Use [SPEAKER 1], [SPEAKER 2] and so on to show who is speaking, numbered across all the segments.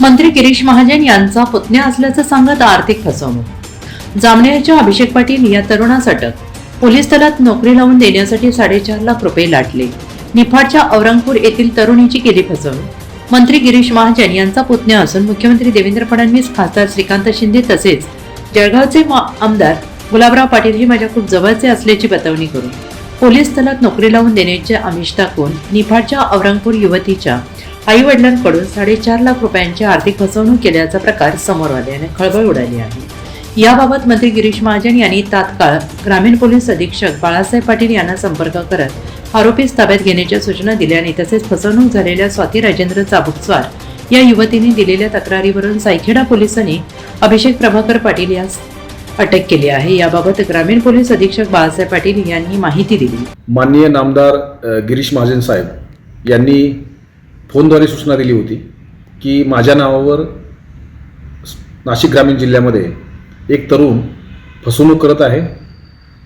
[SPEAKER 1] मंत्री गिरीश महाजन यांचा पुतण्या असल्याचं सांगत आर्थिक फसवणूक. जामनेरच्या अभिषेक पाटील या तरुणास अटक. पोलीस दलात नोकरी लावून देण्यासाठी साडेचार लाख रुपये लाटले. निफाडच्या औरंगपूर येथील तरुणीची केली फसवणूक. मंत्री गिरीश महाजन यांचा पुतण्या असून मुख्यमंत्री देवेंद्र फडणवीस खासदार श्रीकांत शिंदे तसेच जळगावचे मा- आमदार गुलाबराव पाटील हे माझ्या खूप जवळचे असल्याची बतावणी करून. पोलीस दलात नोकरी लावून देण्याचे आमिष दाखवून निफाडच्या औरंगपूर युवतीच्या आई वडिलांकडून साडेचार लाख रुपयांची आर्थिक फसवणूक केल्याचा प्रकार समोर आल्याने खळबळ उडाली आहे. याबाबत मंत्री गिरीश महाजन यांनी तात्काळ ग्रामीण पोलीस अधीक्षक बाळासाहेब पाटील यांना संपर्क करत आरोपीस ताब्यात घेण्याच्या सूचना दिल्याने तसेच फसवणूक झालेल्या स्वाती राजेंद्र चाबुकस्वार या युवतीने दिलेल्या तक्रारीवरून सायखेडा पोलिसांनी अभिषेक प्रभाकर पाटील यास अटक केली आहे. याबाबत ग्रामीण पोलीस अधीक्षक बाळासाहेब पाटील यांनी माहिती दिली.
[SPEAKER 2] माननीय नामदार गिरीश महाजन साहेब यांनी फोनद्वारे सूचना दिली होती की माझ्या नावावर नाशिक ग्रामीण जिल्ह्यामध्ये एक तरुण फसवणूक करत आहे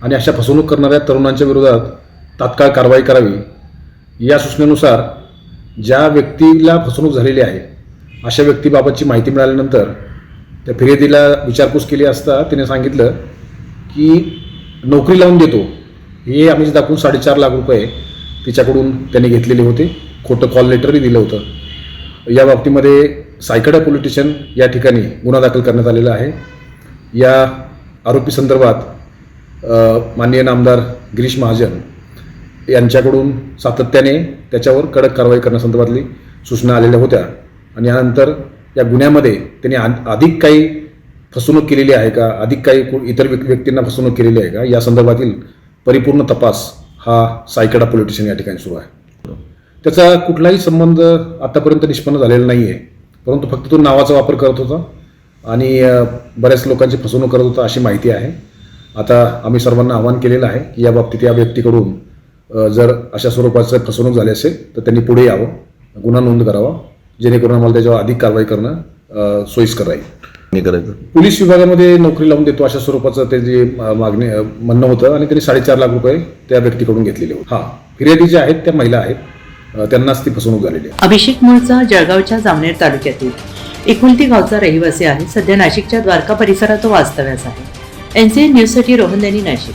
[SPEAKER 2] आणि अशा फसवणूक करणाऱ्या तरुणांच्या विरोधात तात्काळ कारवाई करावी. या सूचनेनुसार ज्या व्यक्तीला फसवणूक झालेली आहे अशा व्यक्तीबाबतची माहिती मिळाल्यानंतर त्या फिर्यादीला विचारपूस केली असता तिने सांगितलं की नोकरी लावून देतो. हे आम्ही दाखवून साडेचार लाख रुपये तिच्याकडून त्यांनी घेतलेले होते. खोटं कॉल लेटरही दिलं होतं. या बाबतीमध्ये सायकडा पोलीस स्टेशन या ठिकाणी गुन्हा दाखल करण्यात आलेला आहे. या आरोपी संदर्भात माननीय नामदार गिरीश महाजन यांच्याकडून सातत्याने त्याच्यावर कडक कारवाई करण्यासंदर्भातली सूचना आलेल्या होत्या आणि यानंतर या गुन्ह्यामध्ये त्यांनी आ- अधिक काही फसवणूक केलेली आहे का अधिक काही इतर व्यक्तींना फसवणूक केलेली आहे का या संदर्भातील परिपूर्ण तपास हा सायकडा पोलिटिशियन या ठिकाणी सुरू आहे. त्याचा कुठलाही संबंध आतापर्यंत निष्पन्न झालेला नाही आहे परंतु फक्त तो नावाचा वापर करत होता आणि बऱ्याच लोकांची फसवणूक करत होता अशी माहिती आहे. आता आम्ही सर्वांना आवाहन केलेलं आहे की या बाबतीत या व्यक्तीकडून जर अशा स्वरूपाचं फसवणूक झाली असेल तर त्यांनी पुढे यावं गुन्हा नोंद करावा जेणेकरून आम्हाला त्याच्यावर अधिक कारवाई करणं सोयीस्कर राहील.
[SPEAKER 3] करायचं
[SPEAKER 2] पोलीस विभागामध्ये नोकरी लावून देतो अशा स्वरूपाचं ते जे अ, मागणी म्हणणं होतं आणि त्यांनी साडेचार लाख रुपये त्या व्यक्तीकडून घेतलेले होते. हां फिर्यादी ज्या आहेत त्या महिला आहेत. त्यांनाच ती फसवणूक झालेली आहे.
[SPEAKER 1] अभिषेक मूळचा जळगावच्या जामनेर तालुक्यातील एकुलती गावचा रहिवासी आहे. सध्या नाशिकच्या द्वारका परिसरात तो वास्तव्यास आहे. एनसीएन न्यूजसाठी रोहन यांनी नाशिक.